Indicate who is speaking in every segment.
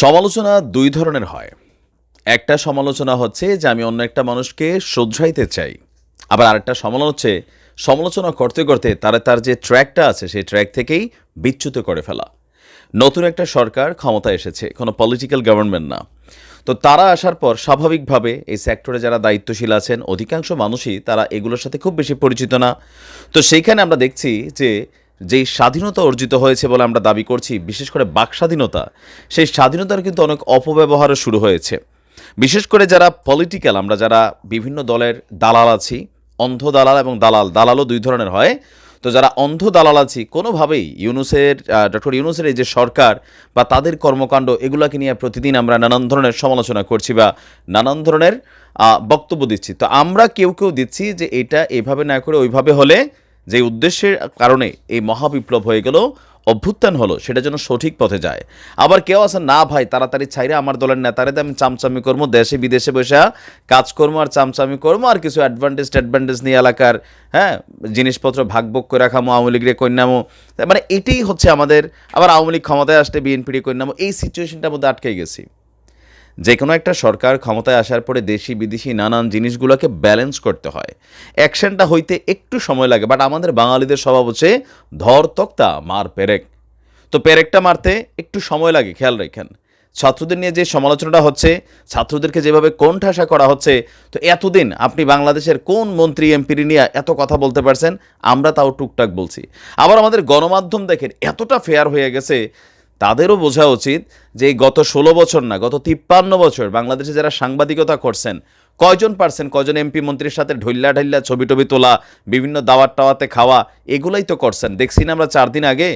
Speaker 1: সমালোচনা দুই ধরনের হয়। একটা সমালোচনা হচ্ছে যে আমি অন্য একটা মানুষকে শুধরাইতে চাই। আবার আরেকটা সমালোচনা হচ্ছে, সমালোচনা করতে করতে তারা তার যে ট্র্যাকটা আছে, সেই ট্র্যাক থেকেই বিচ্যুত করে ফেলা। নতুন একটা সরকার ক্ষমতা এসেছে, কোনো পলিটিক্যাল গভর্নমেন্ট না। তো তারা আসার পর স্বাভাবিকভাবে এই সেক্টরে যারা দায়িত্বশীল আছেন, অধিকাংশ মানুষই তারা এগুলোর সাথে খুব বেশি পরিচিত না। তো সেইখানে আমরা দেখছি যে যেই স্বাধীনতা অর্জিত হয়েছে বলে আমরা দাবি করছি, বিশেষ করে বাক স্বাধীনতা, সেই স্বাধীনতার কিন্তু অনেক অপব্যবহারও শুরু হয়েছে। বিশেষ করে যারা পলিটিক্যাল আমরা যারা বিভিন্ন দলের দালাল আছি, অন্ধ দালাল এবং দালাল, দালালও দুই ধরনের হয়। তো যারা অন্ধ দালাল আছি, কোনোভাবেই ইউনুসের ডক্টর ইউনুসের এই যে সরকার বা তাদের কর্মকাণ্ড, এগুলাকে নিয়ে প্রতিদিন আমরা নানান ধরনের সমালোচনা করছি বা নানান ধরনের বক্তব্য দিচ্ছি। তো আমরা কেউ কেউ দিচ্ছি যে এটা এভাবে না করে ওইভাবে হলে যে উদ্দেশ্যের কারণে এই মহাবিপ্লব হয়ে গেল, অভ্যুত্থান হলো, সেটা যেন সঠিক পথে যায়। আবার কেউ আছে না ভাই, তাড়াতাড়ি ছাইরে আমার দলের নেতারে আমি চামচামি করব, দেশে, বিদেশে বসে কাজকর্ম আর চামচামি করব, আর কিছু অ্যাডভান্টেজ অ্যাডভান্টেজ নিয়ে এলাকার হ্যাঁ জিনিসপত্র ভাগ ভোগ করে রাখামো, আওয়ামী লীগের কন্যামো। মানে এটাই হচ্ছে আমাদের, আবার আওয়ামী লীগ ক্ষমতায় আসতে বিএনপির কন্যামো, এই সিচুয়েশনটার মধ্যে আটকে গেছি। যে কোনো একটা সরকার ক্ষমতায় আসার পরে দেশি, বিদেশি নানান জিনিসগুলোকে ব্যালেন্স করতে হয়। অ্যাকশনটা হইতে একটু সময় লাগে বাট আমাদের বাঙালিদের স্বভাব হচ্ছে ধর, তক্তা, মার, পেরেক। তো পেরেকটা মারতে একটু সময় লাগে, খেয়াল রেখেন। ছাত্রদের নিয়ে যে সমালোচনাটা হচ্ছে, ছাত্রদেরকে যেভাবে কোণঠাসা করা হচ্ছে, তো এতদিন আপনি বাংলাদেশের কোন মন্ত্রী এমপির নিয়ে এত কথা বলতে পারছেন, আমরা তাও টুকটাক বলছি। আবার আমাদের গণমাধ্যম দেখেন, এতটা ফেয়ার হয়ে গেছে তাদেরও বোঝা উচিত যে গত ষোলো বছর না, গত তিপ্পান্ন বছর বাংলাদেশে যারা সাংবাদিকতা করছেন, কয়জন পারছেন, কয়জন এমপি মন্ত্রীর সাথে ঢইল্লা ঢাইল্লা ছবি টবি তোলা, বিভিন্ন দাওয়াত টাওয়াতে খাওয়া, এগুলাই তো করছেন। দেখছি না আমরা চার দিন আগে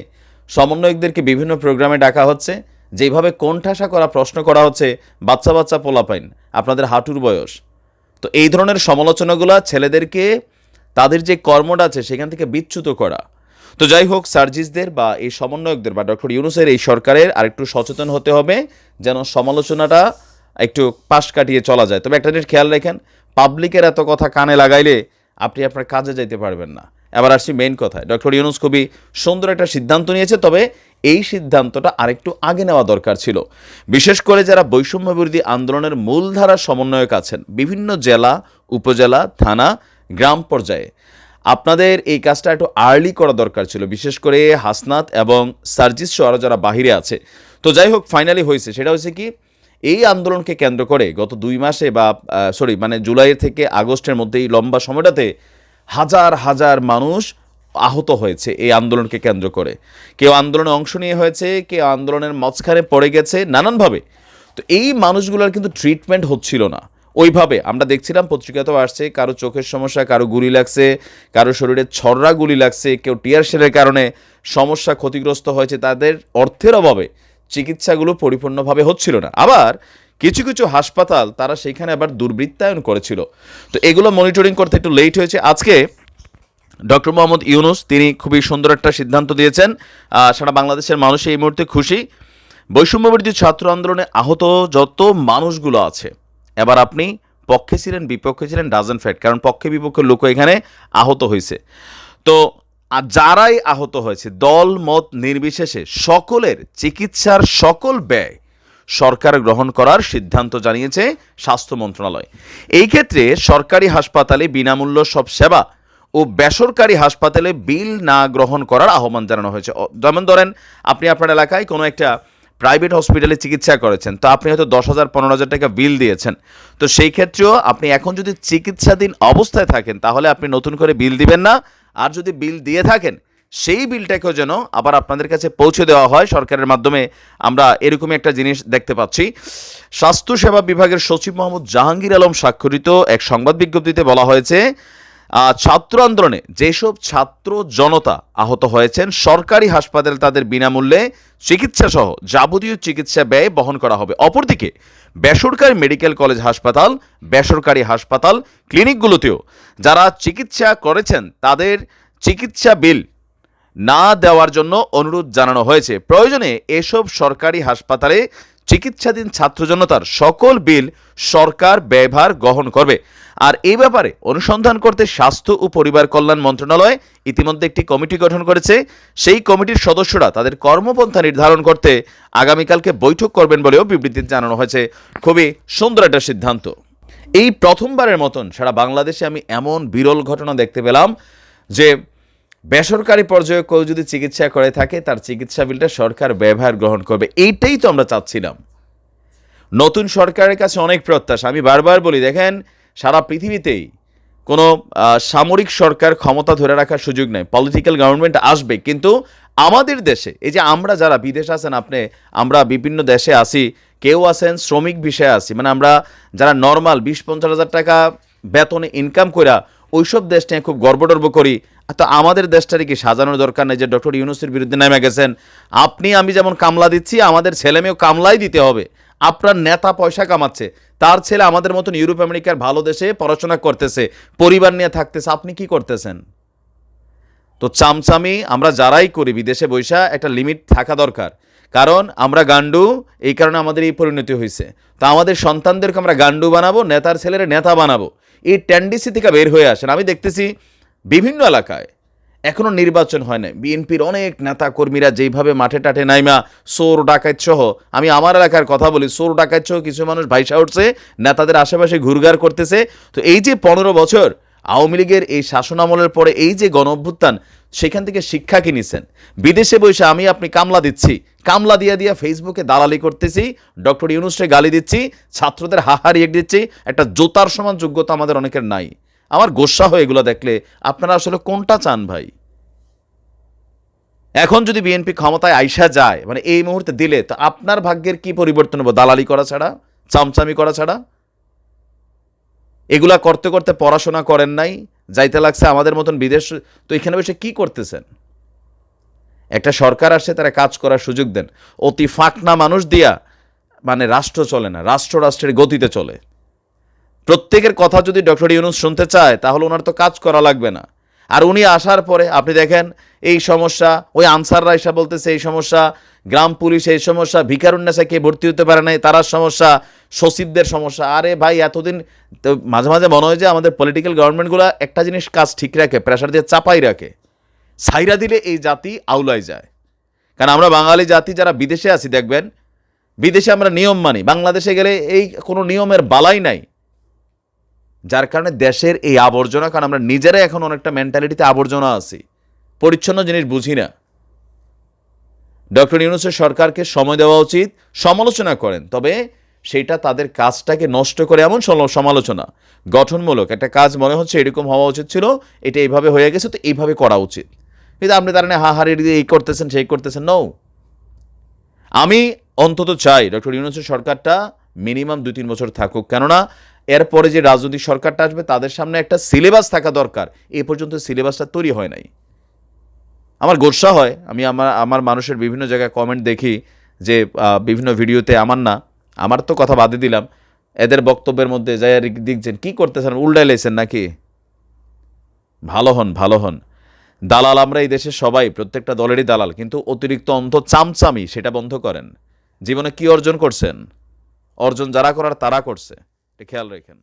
Speaker 1: সমন্বয়কদেরকে বিভিন্ন প্রোগ্রামে ডাকা হচ্ছে, যেভাবে কোণঠাসা করা, প্রশ্ন করা হচ্ছে, বাচ্চা বাচ্চা পোলাপাইন, আপনাদের হাঁটুর বয়স। তো এই ধরনের সমালোচনাগুলো ছেলেদেরকে, তাদের যে কর্মটা আছে, সেখান থেকে বিচ্যুত করা। তো যাই হোক, সার্জিসদের বা এই সমন্বয়কদের বা ডক্টর ইউনুসের এই সরকারের আরেকটু সচেতন হতে হবে, যেন সমালোচনাটা একটু পাশ কাটিয়ে চলা যায়। তবে একটা জিনিস খেয়াল রাখেন, পাবলিকের এত কথা কানে লাগাইলে আপনি আপনার কাজে যাইতে পারবেন না। এবার আসছি মেইন কথায়। ডক্টর ইউনুস খুবই সুন্দর একটা সিদ্ধান্ত নিয়েছে, তবে এই সিদ্ধান্তটা আরেকটু আগে নেওয়া দরকার ছিল। বিশেষ করে যারা বৈষম্য বিরোধী আন্দোলনের মূলধারা সমন্বয়ক আছেন, বিভিন্ন জেলা, উপজেলা, থানা, গ্রাম পর্যায়ে আপনাদের এই কাজটা একটু আর্লি করা দরকার ছিল, বিশেষ করে হাসনাত এবং সার্জিস সহ যারা বাহিরে আছে। তো যাই হোক ফাইনালি হয়েছে। সেটা হচ্ছে কি, এই আন্দোলনকে কেন্দ্র করে গত দুই মাসে বা সরি মানে জুলাই থেকে আগস্টের মধ্যে এই লম্বা সময়টাতে হাজার হাজার মানুষ আহত হয়েছে এই আন্দোলনকে কেন্দ্র করে। কেউ আন্দোলনে অংশ নিয়ে হয়েছে, কেউ আন্দোলনের মাঝখানে পড়ে গেছে নানানভাবে। তো এই মানুষগুলোর কিন্তু ট্রিটমেন্ট হচ্ছিল না। ওইভাবে, আমরা দেখছিলাম পত্রিকাতেও আসছে, কারও চোখের সমস্যা, কারও গুলি লাগছে, কারও শরীরে ছড়রা গুলি লাগছে, কেউ টিয়ার শেলের কারণে সমস্যা ক্ষতিগ্রস্ত হয়েছে, তাদের অর্থের অভাবে চিকিৎসাগুলো পরিপূর্ণভাবে হচ্ছিল না। আবার কিছু কিছু হাসপাতাল তারা সেইখানে আবার দুর্বৃত্তায়ন করেছিল। তো এগুলো মনিটরিং করতে একটু লেট হয়েছে। আজকে ডক্টর মোহাম্মদ ইউনুস, তিনি খুবই সুন্দর একটা সিদ্ধান্ত দিয়েছেন। সারা বাংলাদেশের মানুষ এই মুহূর্তে খুশি। বৈষম্যবিরোধী ছাত্র আন্দোলনে আহত যত মানুষগুলো আছে এবার আপনি পক্ষে ছিলেন, বিপক্ষে ছিলেন ডাজেন্ট ফ্যাক্ট কারণ পক্ষে বিপক্ষে লোক এখানে আহত হয়েছে। তো, আর যারাই আহত হয়েছে, দল, মত নির্বিশেষে সকলের চিকিৎসার সকল ব্যয় সরকার গ্রহণ করার সিদ্ধান্ত জানিয়েছে স্বাস্থ্য মন্ত্রণালয়। এই ক্ষেত্রে সরকারি হাসপাতালে বিনামূল্য সব সেবা ও বেসরকারি হাসপাতালে বিল না গ্রহণ করার আহ্বান জানানো হয়েছে। যেমন ধরেন, আপনি আপনার এলাকায় কোনো একটা প্রাইভেট হসপিটালে চিকিৎসা করেছেন। তো আপনি হয়তো দশ হাজার, পনেরো হাজার টাকা বিল দিয়েছেন। তো সেই ক্ষেত্রেও আপনি এখন যদি চিকিৎসাধীন অবস্থায় থাকেন, তাহলে আপনি নতুন করে বিল দিবেন না। আর যদি বিল দিয়ে থাকেন, সেই বিলটাকেও যেন আবার আপনাদের কাছে পৌঁছে দেওয়া হয়। সরকারের মাধ্যমে আমরা এরকমই একটা জিনিস দেখতে পাচ্ছি। স্বাস্থ্যসেবা বিভাগের সচিব মোহাম্মদ জাহাঙ্গীর আলম স্বাক্ষরিত এক সংবাদ বিজ্ঞপ্তিতে বলা হয়েছে ছাত্র আন্দোলনে যেসব ছাত্র জনতা আহত হয়েছেন, সরকারি হাসপাতালে তাদের বিনামূল্যে চিকিৎসা সহ যাবতীয় চিকিৎসা ব্যয় বহন করা হবে। অপরদিকে, বেসরকারি মেডিকেল কলেজ হাসপাতাল, বেসরকারি হাসপাতাল ক্লিনিকগুলোতেও যারা চিকিৎসা করেছেন, তাদের চিকিৎসা বিল না দেওয়ার জন্য অনুরোধ জানানো হয়েছে। প্রয়োজনে এসব সরকারি হাসপাতালে চিকিৎসাধীন ছাত্র জনতার সকল বিল সরকার ব্যয়ভার গ্রহণ করবে। আর এই ব্যাপারে অনুসন্ধান করতে স্বাস্থ্য ও পরিবার কল্যাণ মন্ত্রণালয় ইতিমধ্যে একটি কমিটি গঠন করেছে। সেই কমিটির সদস্যরা তাদের কর্মপন্থা নির্ধারণ করতে আগামীকালকে বৈঠক করবেন বলেও বিবৃতিতে জানানো হয়েছে। খুবই সুন্দর একটা সিদ্ধান্ত। এই প্রথমবারের মতন সারা বাংলাদেশে আমি এমন বিরল ঘটনা দেখতে পেলাম যে বেসরকারি পর্যায়ে কেউ যদি চিকিৎসা করে থাকে, তার চিকিৎসা বিলটা সরকার ব্যবহার গ্রহণ করবে। এইটাই তো আমরা চাচ্ছিলাম। নতুন সরকারের কাছে অনেক প্রত্যাশা। আমি বারবার বলি, দেখেন, সারা পৃথিবীতেই কোনো সামরিক সরকার ক্ষমতা ধরে রাখার সুযোগ নেই। পলিটিক্যাল গভর্নমেন্ট আসবে, কিন্তু আমাদের দেশে, এই যে আমরা যারা বিদেশ আছেন আপনি, আমরা বিভিন্ন দেশে আসি কেউ আছেন শ্রমিক বিষয়ে আসি মানে আমরা যারা নর্মাল বিশ পঞ্চাশ হাজার টাকা বেতনে ইনকাম কইরা ওইসব দেশ নিয়ে খুব গর্বটর্ব করি। তো আমাদের দেশটারই কি সাজানোর দরকার নেই যে ডক্টর ইউনুসের বিরুদ্ধে নেমে গেছেন? আপনি, আমি যেমন কামলা দিচ্ছি, আমাদের ছেলেমেয়েও কামলাই দিতে হবে। আপনার নেতা পয়সা কামাচ্ছে, তার ছেলে আমাদের মতন ইউরোপ, আমেরিকার ভালো দেশে পড়াশোনা করতেছে, পরিবার নিয়ে থাকতেছে, আপনি কি করতেছেন? তো চামচামি আমরা যারাই করি বিদেশে বৈশা, একটা লিমিট থাকা দরকার। কারণ আমরা গান্ডু এই কারণে আমাদের এই পরিণতি হয়েছে তা আমাদের সন্তানদেরকে আমরা গান্ডু বানাবো, নেতার ছেলের নেতা বানাবো। এই ট্যান্ডিসি থেকে বের হয়ে আসেন। আমি দেখতেছি বিভিন্ন এলাকায় এখনও নির্বাচন হয় না বিএনপির অনেক নেতা কর্মীরা যেইভাবে মাঠে টাঠে নাইমা সোর ডাকাত সহ, আমি আমার এলাকার কথা বলি সোর ডাকাত সহ কিছু মানুষ ভাইসা উঠছে, নেতাদের আশেপাশে ঘুরঘার করতেছে। তো এই যে পনেরো বছর আওয়ামী লীগের এই শাসনামলের পরে এই যে গণ অভ্যুত্থান সেখান থেকে শিক্ষা কি নিছেন? বিদেশে বসে আমি আপনি কামলা দিচ্ছি। কামলা দিয়া দিয়া ফেসবুকে দালালি করতেছি, ডক্টর ইউনুসে গালি দিচ্ছি, ছাত্রদের হাহার রিয়েক্ট দিচ্ছি, একটা জোতার সমান যোগ্যতা আমাদের অনেকের নাই। আমার গোসা হয় এগুলো দেখলে, আপনারা আসলে কোনটা চান ভাই? এখন যদি বিএনপি ক্ষমতায় আইসা যায় মানে এই মুহূর্তে দিলে, তো আপনার ভাগ্যের কি পরিবর্তন হব? দালালি করা ছাড়া? চামচামি করা ছাড়া? এগুলা করতে করতে পড়াশোনা করেন নাই, যাইতে লাগছে আমাদের মতন বিদেশ, তো এখানে বসে কি করতেছেন? একটা সরকার আসে তারা কাজ করার সুযোগ দেন। অতি ফাঁকনা মানুষ দিয়া মানে রাষ্ট্র চলে না, রাষ্ট্র রাষ্ট্রের গতিতে চলে। প্রত্যেকের কথা যদি ডক্টর ইউনুস শুনতে চায়, তাহলে ওনার তো কাজ করা লাগবে না। আর উনি আসার পরে আপনি দেখেন এই সমস্যা, ওই আনসাররা এসে বলতেছে এই সমস্যা, গ্রাম পুলিশ এই সমস্যা ভিকারুন্নেসা কে ভর্তি হতে পারে নাই তার সমস্যা, সচিবদের সমস্যা। আরে ভাই, এতদিন তো মাঝে মাঝে মনে হয় যে আমাদের পলিটিক্যাল গভর্নমেন্টগুলো একটা জিনিস কাজ ঠিক রাখে প্রেশার দিয়ে চাপাই রাখে। সাইরা দিলে এই জাতি আউলায় যায়। কারণ আমরা বাঙালি জাতি যারা বিদেশে আছি, দেখবেন, বিদেশে আমরা নিয়ম মানি, বাংলাদেশে গেলে এই কোনো নিয়মের বালাই নাই। যার কারণে দেশের এই আবর্জনা, কারণ আমরা নিজেরাই এখন অনেকটা মেন্টালিটিতে আবর্জনা আছি। পরিচ্ছন্ন জিনিস বুঝি না। ডক্টর ইউনুসের সরকারকে সময় দেওয়া উচিত, সমালোচনা করেন, তবে সেটা তাদের কাজটাকে নষ্ট করে এমন সমালোচনা, গঠনমূলক একটা কাজ মনে হচ্ছে এরকম হওয়া উচিত ছিল, এটা এইভাবে হয়ে গেছে, তো এইভাবে করা উচিত। কিন্তু আপনি তার হা হারি দিয়ে এই করতেছেন, সেই করতেছেন নৌ আমি অন্তত চাই ডক্টর ইউনুসের সরকারটা মিনিমাম দুই তিন বছর থাকুক, কেননা এরপরে যে রাজনৈতিক সরকারটা আসবে, তাদের সামনে একটা সিলেবাস থাকা দরকার। এ পর্যন্ত সিলেবাসটা তৈরি হয় নাই। আমার গোসা হয়, আমি আমার আমার মানুষের বিভিন্ন জায়গায় কমেন্ট দেখি যে বিভিন্ন ভিডিওতে আমার না, আমার তো কথা বাদে দিলাম। এদের বক্তব্যের মধ্যে যাই দেখছেন, কী করতেছেন? উল্টাই লেছেন নাকি? ভালো হন ভালো হন। দালাল আমরা এই দেশের সবাই, প্রত্যেকটা দলেরই দালাল, কিন্তু অতিরিক্ত অন্ধ চামচামি, সেটা বন্ধ করেন। জীবনে কি অর্জন করছেন? অর্জন যারা করার, তারা করছে। খেয়াল রেখেন